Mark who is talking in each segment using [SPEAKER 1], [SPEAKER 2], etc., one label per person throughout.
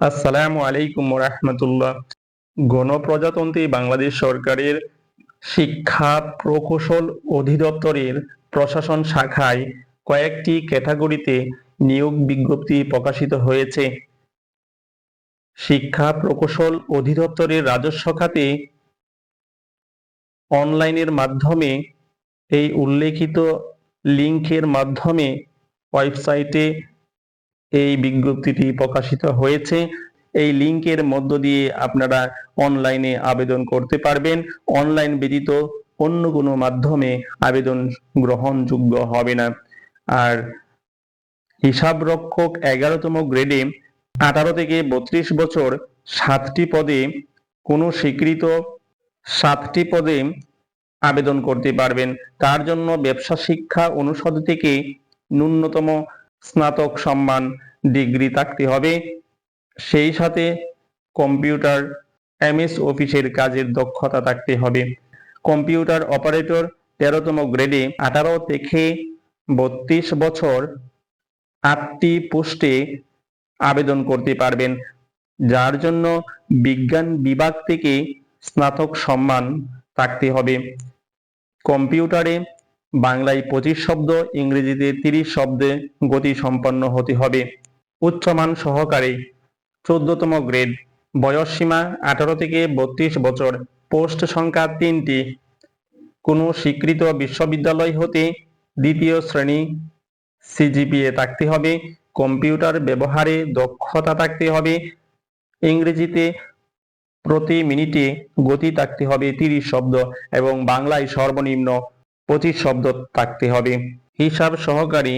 [SPEAKER 1] আসসালামু আলাইকুম রহমতুল্লাহ গণপ্রজাতন্ত্রী বাংলাদেশ সরকারের শিক্ষা প্রকৌশল অধিদপ্তরের প্রশাসন শাখায় কয়েকটি ক্যাটাগরিতে নিয়োগ বিজ্ঞপ্তি প্রকাশিত হয়েছে। শিক্ষা প্রকৌশল অধিদপ্তরের রাজস্ব খাতে অনলাইনের মাধ্যমে এই উল্লেখিত লিঙ্কের মাধ্যমে ওয়েবসাইটে এই বিজ্ঞপ্তিটি প্রকাশিত হয়েছে। এই লিংকের মধ্য দিয়ে আপনারা অনলাইনে আবেদন করতে পারবেন। অনলাইন ব্যতীত অন্য কোনো মাধ্যমে আবেদন গ্রহণযোগ্য হবে না। আর হিসাবরক্ষক এগারোতম গ্রেডে আঠারো থেকে বত্রিশ বছর সাতটি পদে কোনো স্বীকৃত সাতটি পদে আবেদন করতে পারবেন। তার জন্য ব্যবসা শিক্ষা অনুষদ থেকে ন্যূনতম স্নাতক সম্মান ডিগ্রি থাকতে হবে। সেই সাথে কম্পিউটার এমএস অফিসের কাজের দক্ষতা থাকতে হবে। কম্পিউটার অপারেটর তেরোতম গ্রেডে আঠারো থেকে বত্রিশ বছর আটটি পোস্টে আবেদন করতে পারবেন, যার জন্য বিজ্ঞান বিভাগ থেকে স্নাতক সম্মান থাকতে হবে। কম্পিউটারে বাংলায় পঁচিশ শব্দ, ইংরেজিতে তিরিশ শব্দে গতি সম্পন্ন হতে হবে। উচ্চমান সহকারে চোদ্দতম গ্রেড, বয়স সীমা আঠারো থেকে বত্রিশ বছর, পোস্ট সংখ্যা তিনটি। কোনো স্বীকৃত বিশ্ববিদ্যালয় হতে দ্বিতীয় শ্রেণি সিজিপিএ থাকতে হবে, কম্পিউটার ব্যবহারে দক্ষতা থাকতে হবে, ইংরেজিতে প্রতি মিনিটে গতি থাকতে হবে তিরিশ শব্দ এবং বাংলায় সর্বনিম্ন পঁচিশ শব্দ থাকতে হবে। হিসাব সহকারী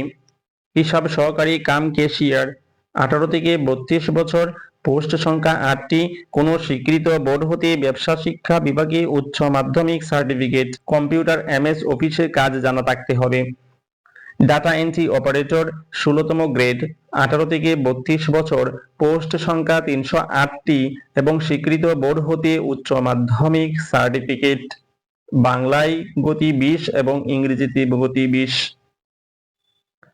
[SPEAKER 1] হিসাব সহকারী কাম কেশিয়ার আঠারো থেকে বত্রিশ বছর, পোস্ট সংখ্যা আটটি, কোনো স্বীকৃত বোর্ড হতে ব্যবসা, শিক্ষা বিভাগে উচ্চ মাধ্যমিক সার্টিফিকেট, কম্পিউটার, এমএস অফিসের কাজ জানা থাকতে হবে। ডাটা এন্ট্রি অপারেটর, ষোলোতম গ্রেড, আঠারো থেকে বত্রিশ বছর, পোস্ট সংখ্যা তিনশো আটটি এবং স্বীকৃত বোর্ড হতে উচ্চ মাধ্যমিক সার্টিফিকেট। বাংলায় গতি বিশ এবং ইংরেজিতে গতি বিশ।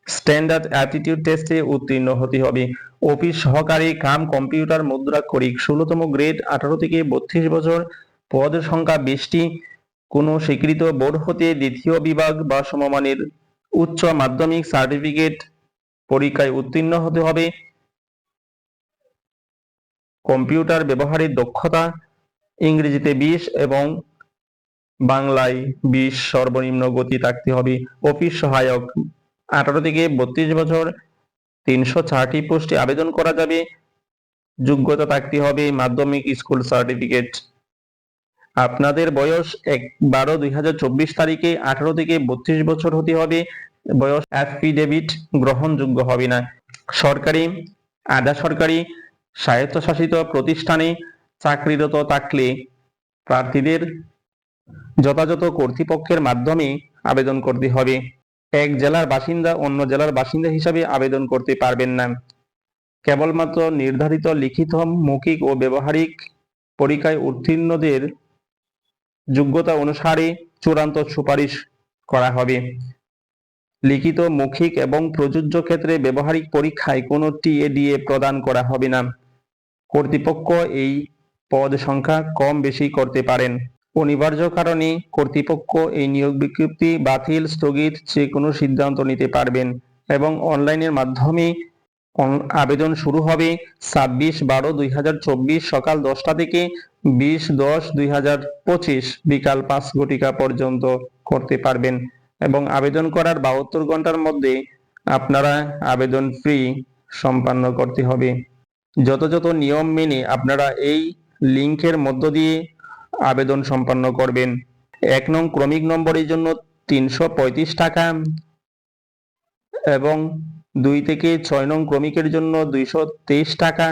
[SPEAKER 1] স্ট্যান্ডার্ড অ্যাটিটিউড টেস্টে উত্তীর্ণ হতে হবে। অফিস সহকারী কাম কম্পিউটার মুদ্রা মুদ্রাক্ষরিক ষোলোতম গ্রেড আঠারো থেকে বত্রিশ বছর পদ সংখ্যা বিশটি। কোনো স্বীকৃত বোর্ড হতে দ্বিতীয় বিভাগ বা সমমানের উচ্চ মাধ্যমিক সার্টিফিকেট পরীক্ষায় উত্তীর্ণ হতে হবে। কম্পিউটার ব্যবহারের দক্ষতা, ইংরেজিতে বিশ এবং বাংলায় বিশ সর্বনিম্ন গতি থাকতে হবে। অফিস সহায়ক, আঠারো থেকে বত্রিশ বছর, তিনশো চারটি পোস্টে আবেদন করা যাবে। যোগ্যতা থাকতে হবে মাধ্যমিক স্কুল সার্টিফিকেট। আপনাদের বয়স এক বারো দুই হাজার চব্বিশ তারিখে আঠারো থেকে বত্রিশ বছর হতে হবে। বয়স অ্যাফিডেভিট গ্রহণযোগ্য হবে না। সরকারি, আধা সরকারি, স্বায়ত্তশাসিত প্রতিষ্ঠানে চাকরিরত থাকলে প্রার্থীদের যথাযথ কর্তৃপক্ষের মাধ্যমে আবেদন করতে হবে। এক জেলার বাসিন্দা অন্য জেলার বাসিন্দা হিসাবে আবেদন করতে পারবেন না। কেবলমাত্র নির্ধারিত লিখিত, মৌখিক ও ব্যবহারিক পরীক্ষায় উত্তীর্ণদের যোগ্যতা অনুসারে চূড়ান্ত সুপারিশ করা হবে। লিখিত, মৌখিক এবং প্রযোজ্য ক্ষেত্রে ব্যবহারিক পরীক্ষায় কোনো টিএডিএ প্রদান করা হবে না। কর্তৃপক্ষ এই পদ সংখ্যা কম বেশি করতে পারেন। অনিবার্য কারণে কর্তৃপক্ষ এই নিয়োগ বিজ্ঞপ্তি বাতিল, স্থগিত যে কোনো সিদ্ধান্ত নিতে পারবেন এবং অনলাইনের মাধ্যমে আবেদন শুরু হবে ছাব্বিশ বারো দুই হাজার চব্বিশ সকাল দশটা থেকে বিশ দশ দুই হাজার পঁচিশ বিকাল পাঁচ ঘটিকা পর্যন্ত করতে পারবেন এবং আবেদন করার বাহাত্তর ঘণ্টার মধ্যে আপনারা আবেদন ফ্রি সম্পন্ন করতে হবে। যথাযথ নিয়ম মেনে আপনারা এই লিংকের মধ্য দিয়ে আবেদন সম্পন্ন করবেন। এক নং ক্রমিক নম্বরের জন্য তিনশো পঁয়ত্রিশ টাকা এবং দুই থেকে ছয় নং ক্রমিকের জন্য দুইশো তেইশ টাকা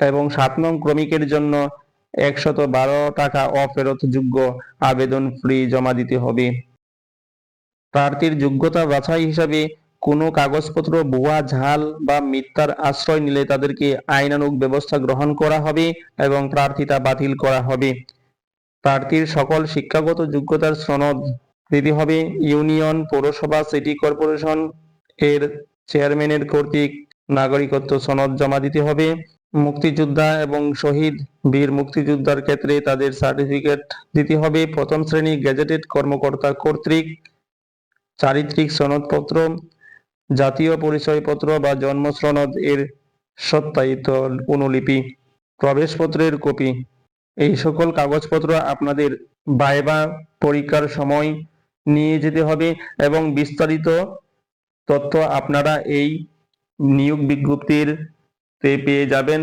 [SPEAKER 1] এবং সাত নং ক্রমিকের জন্য একশত বারো টাকা অফেরতযোগ্য আবেদন ফ্রি জমা দিতে হবে। প্রার্থীর যোগ্যতা বাছাই হিসাবে কোনো কাগজপত্র, ভুয়া ঝাল বা মিথ্যার আশ্রয় নিলে তাদেরকে আইনানুগ ব্যবস্থা গ্রহণ করা হবে এবং প্রার্থিতা বাতিল করা হবে। প্রার্থীর সকল শিক্ষাগত যোগ্যতার সনদ দিতে হবে। ইউনিয়ন পৌরসভা, সিটি কর্পোরেশন এর চেয়ারম্যানের কর্তৃক নাগরিকত্ব সনদ জমা দিতে হবে। মুক্তিযোদ্ধা এবং শহীদ বীর মুক্তিযোদ্ধার ক্ষেত্রে তাদের সার্টিফিকেট দিতে হবে। প্রথম শ্রেণি গেজেটেড কর্মকর্তা কর্তৃক চারিত্রিক সনদপত্র জাতীয় পরিচয়পত্র বা জন্ম সনদ এর সত্যায়িত অনুলিপি, প্রবেশপত্রের কপি। এই সকল কাগজপত্র আপনাদের বাইবা পরীক্ষার সময় নিয়ে যেতে হবে এবং বিস্তারিত তথ্য আপনারা এই নিয়োগ বিজ্ঞপ্তির পেয়ে যাবেন।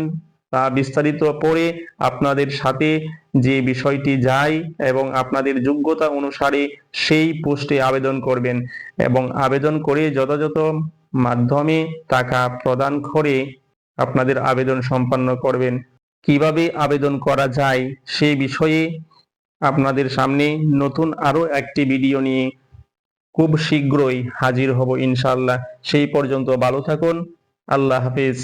[SPEAKER 1] তা বিস্তারিত পড়ে আপনাদের সাথে যে বিষয়টি যায় এবং আপনাদের যোগ্যতা অনুসারে সেই পোস্টে আবেদন করবেন এবং আবেদন করে যথাযথ মাধ্যমে টাকা প্রদান করে আপনাদের আবেদন সম্পন্ন করবেন। কীভাবে আবেদন করা যায় সেই বিষয়ে আপনাদের সামনে নতুন আরও একটি ভিডিও নিয়ে খুব শীঘ্রই হাজির হব ইনশাআল্লাহ। সেই পর্যন্ত ভালো থাকুন। আল্লাহ হাফিজ।